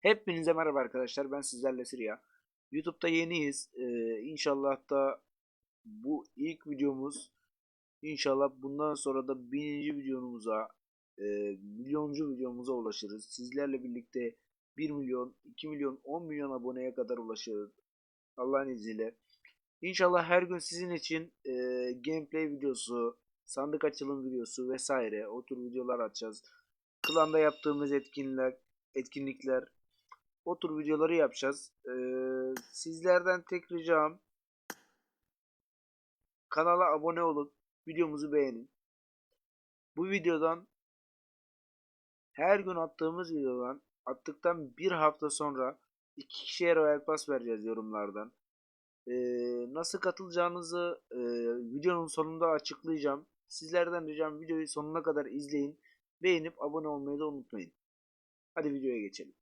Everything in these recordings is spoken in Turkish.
Hepinize merhaba arkadaşlar. Ben sizlerle Siriya. YouTube'da yeniyiz. Ee, inşallah da bu ilk videomuz. İnşallah bundan sonra da bininci videomuza, e, milyoncu videomuza ulaşırız. Sizlerle birlikte 1 milyon, 2 milyon, 10 milyon aboneye kadar ulaşırız. Allah'ın izniyle. İnşallah her gün sizin için e, gameplay videosu, sandık açılım videosu vesaire o tür videolar atacağız. Klanda yaptığımız etkinlikler, etkinlikler, o tür videoları yapacağız. Ee, sizlerden tek ricam kanala abone olup videomuzu beğenin. Bu videodan her gün attığımız videodan attıktan bir hafta sonra iki kişiye Royal Pass vereceğiz yorumlardan. Ee, nasıl katılacağınızı e, videonun sonunda açıklayacağım. Sizlerden ricam videoyu sonuna kadar izleyin. Beğenip abone olmayı da unutmayın. Hadi videoya geçelim.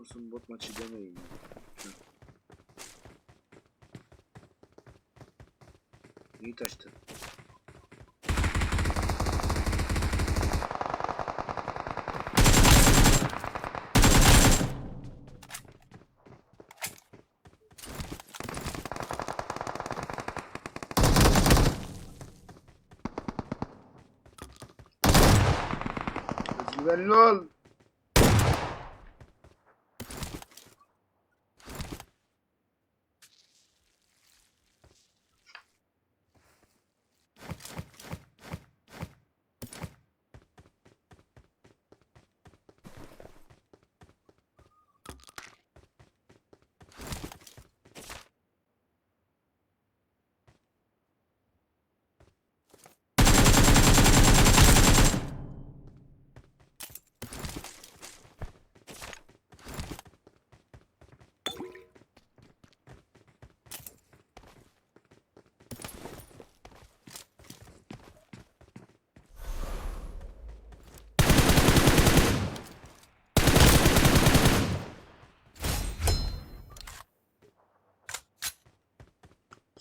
Ne olursun bot maçı demeyin. İyi taştı. Güvenli ol.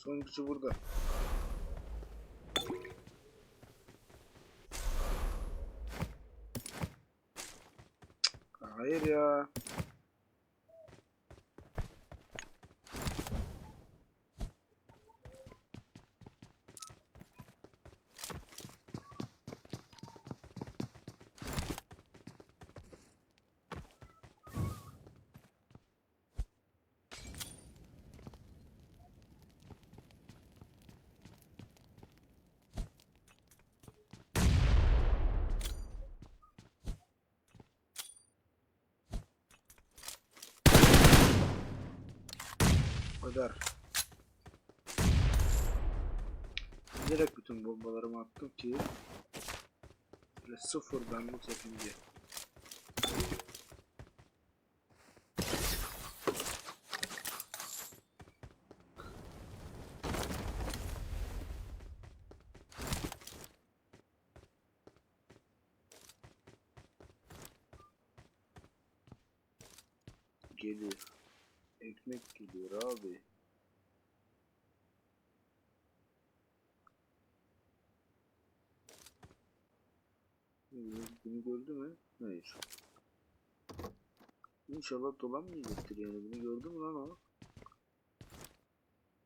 Sonuncusu burada. Hayır ya. Kadar. Direkt bütün bombalarımı attım ki böyle sıfırdan bu yapınca. Geliyor. Ekmek geliyor abi. Bunu gördü mü? Hayır. İnşallah dolanmayacaktır yani. Bunu gördü mü lan o?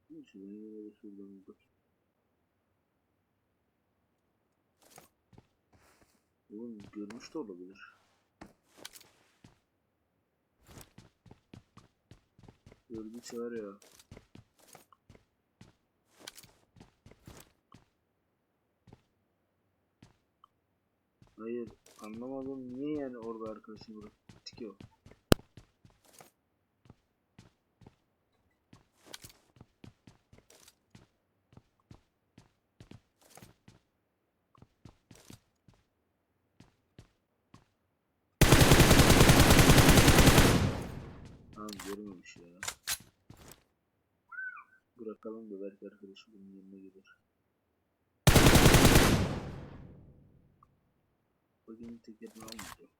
Neyse ben yine de şuradan bakayım. Oğlum görmüş de olabilir. Gördüyse var ya. Hayır anlamadım niye yani orada arkadaşım bıraktık. Tamam görmemiş ya. Bırakalım da belki arkadaşı bunun yanına gelir. Tekerini almayacağım.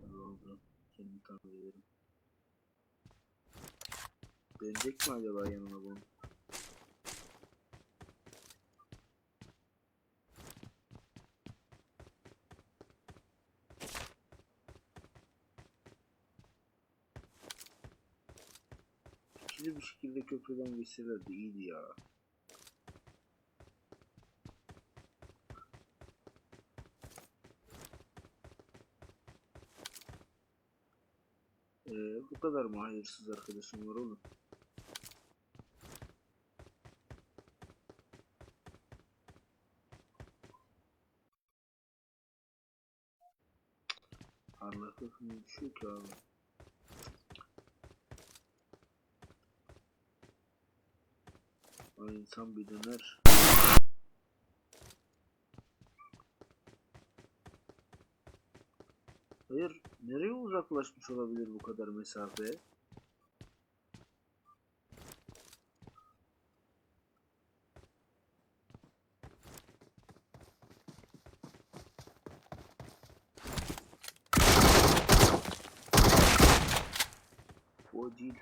Hadi oldu. Kendimi ederim. Dönecek mi acaba yanına bunun? İkili bir şekilde köprüden geçselerdi iyiydi ya. Ee, bu kadar mı hayırsız arkadaşım var oğlum? Kafamı düşüyor ki abi. Ay insan bir döner. Hayır, nereye uzaklaşmış olabilir bu kadar mesafe? O değil.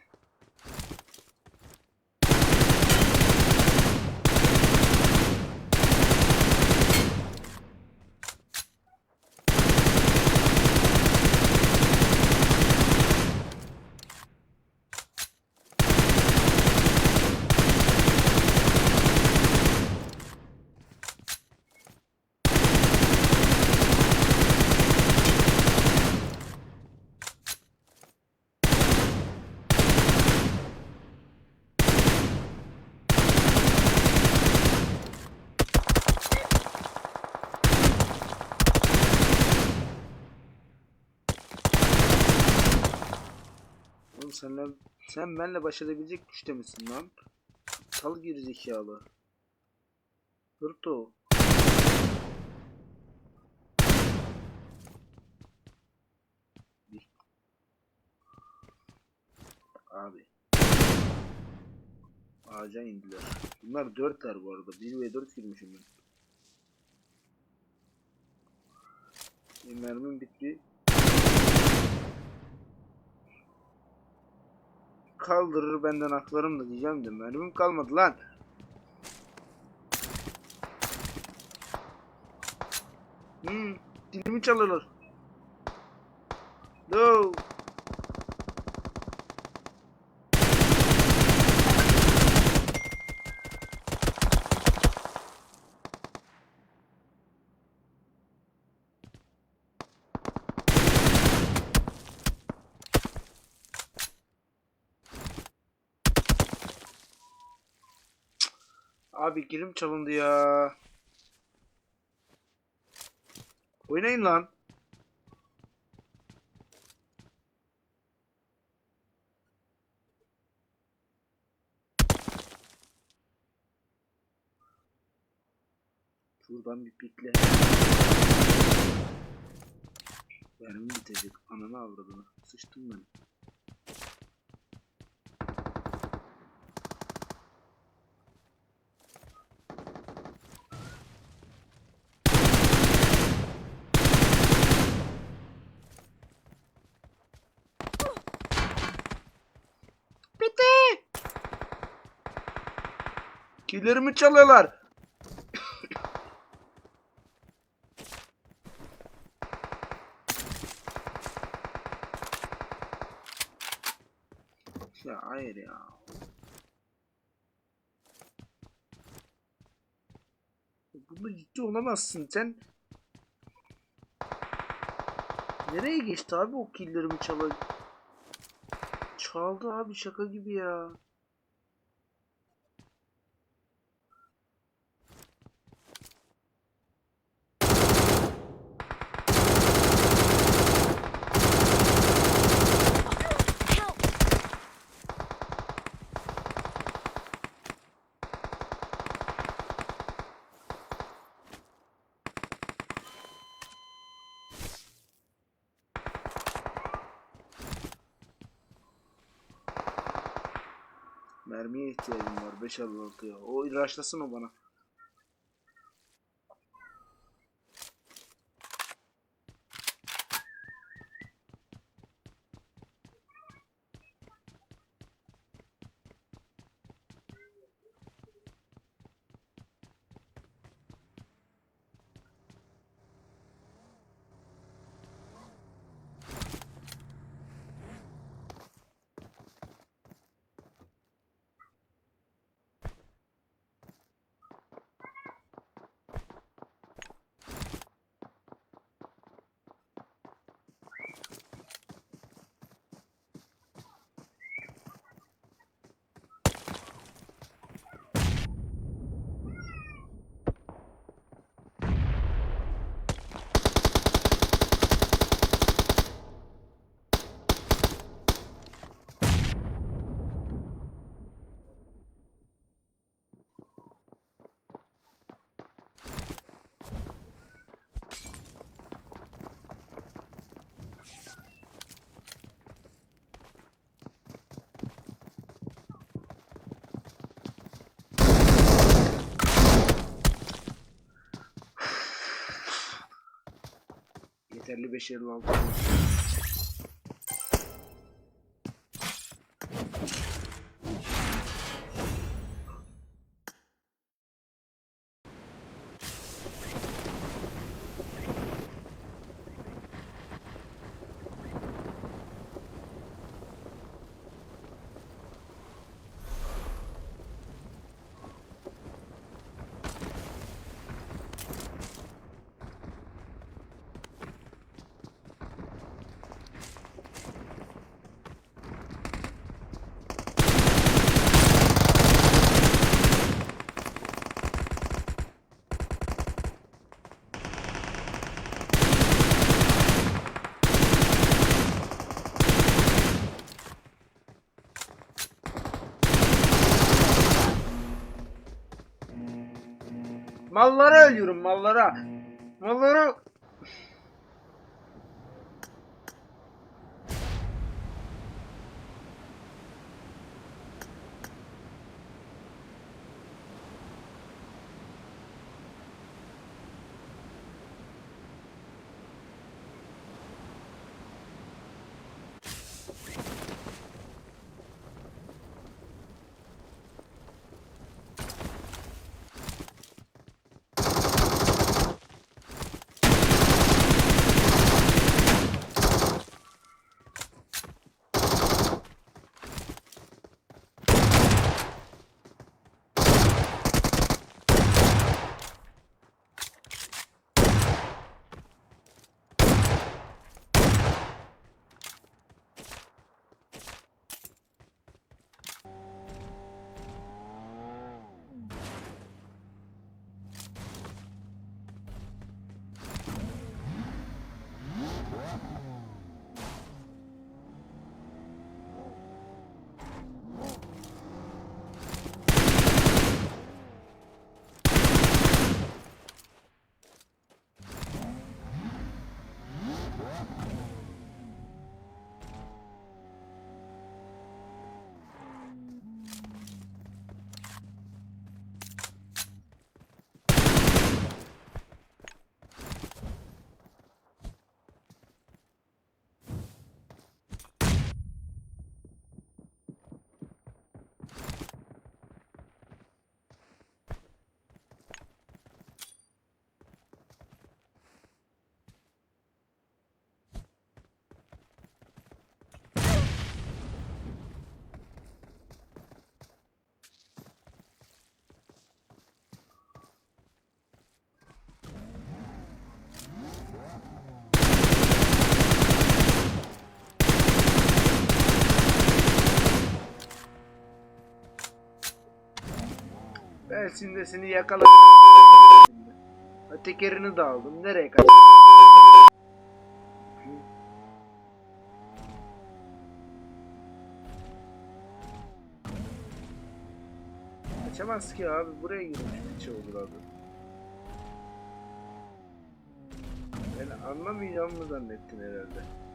Oğlum senle, sen benle baş edebilecek güçte misin lan? Sal gerizekalı. Hırto. Bir. Abi. Ağaca indiler. Bunlar dörtler bu arada. 1 ve 4 girmişim ben. Mermim bitti. Kaldırır benden haklarım da diyeceğim de mermim kalmadı lan. Hmm, dilimi çalırlar. No. Abi girim çalındı ya. Oynayın lan. Şuradan bir pikle. Mermi bitecek. Ananı avradını. Sıçtım ben. Killerimi çalıyorlar. ya hayır ya. Bunda ciddi olamazsın sen. Nereye geçti abi o killerimi çalı? Çaldı abi şaka gibi ya. Mermiye ihtiyacım var 5.56'ya. O ilaçlasın o bana. 55-56 ölüyorum mallara. Mallara. Şimdi seni yakaladım. Tekerini de aldım. Nereye kaç? Kaçamaz ki abi. Buraya girmiş bir şey olur abi. Ben anlamayacağımı zannettin herhalde.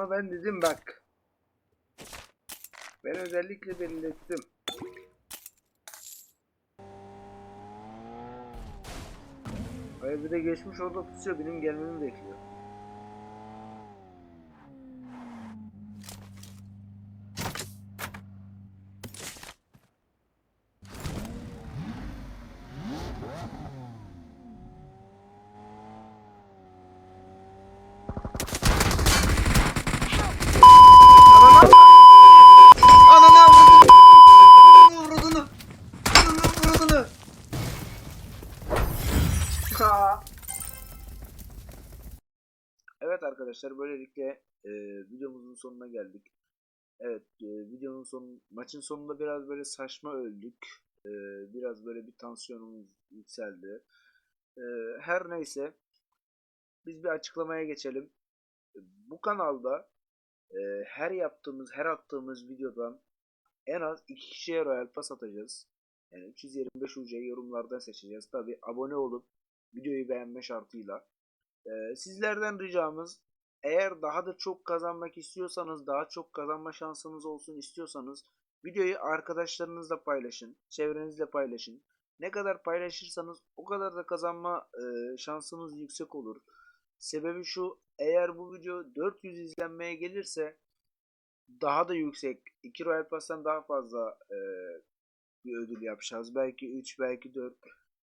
Ama ben dedim bak. Ben özellikle belirttim. Hayır bir de geçmiş orada pusuyor benim gelmemi bekliyor. Arkadaşlar böylelikle e, videomuzun sonuna geldik. Evet e, videonun son maçın sonunda biraz böyle saçma öldük. E, biraz böyle bir tansiyonumuz yükseldi. E, her neyse biz bir açıklamaya geçelim. E, Bu kanalda e, her yaptığımız her attığımız videodan en az iki kişiye Royal Pass atacağız. Yani 325 UC'yi yorumlardan seçeceğiz. Tabi abone olup videoyu beğenme şartıyla. Ee, sizlerden ricamız eğer daha da çok kazanmak istiyorsanız, daha çok kazanma şansınız olsun istiyorsanız videoyu arkadaşlarınızla paylaşın, çevrenizle paylaşın. Ne kadar paylaşırsanız o kadar da kazanma e, şansınız yüksek olur. Sebebi şu, eğer bu video 400 izlenmeye gelirse daha da yüksek, 2 Royal Pass'tan daha fazla e, bir ödül yapacağız. Belki 3, belki 4.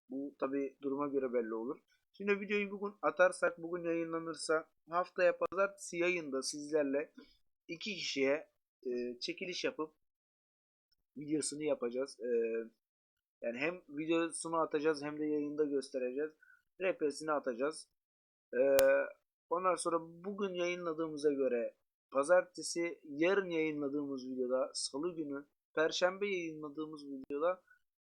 Bu tabi duruma göre belli olur. Şimdi videoyu bugün atarsak, bugün yayınlanırsa haftaya pazartesi yayında sizlerle iki kişiye e, çekiliş yapıp videosunu yapacağız. E, yani hem videosunu atacağız hem de yayında göstereceğiz. RP'sini atacağız. E, ondan sonra bugün yayınladığımıza göre pazartesi yarın yayınladığımız videoda salı günü perşembe yayınladığımız videoda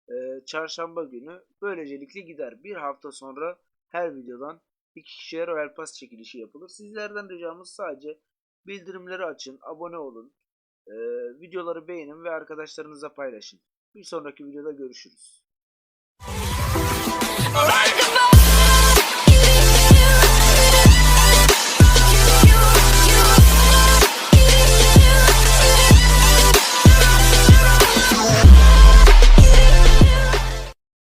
e, çarşamba günü böylecelikle gider. Bir hafta sonra her videodan iki kişiye Royal Pass çekilişi yapılır. Sizlerden ricamız sadece bildirimleri açın, abone olun, e, videoları beğenin ve arkadaşlarınıza paylaşın. Bir sonraki videoda görüşürüz. Alright.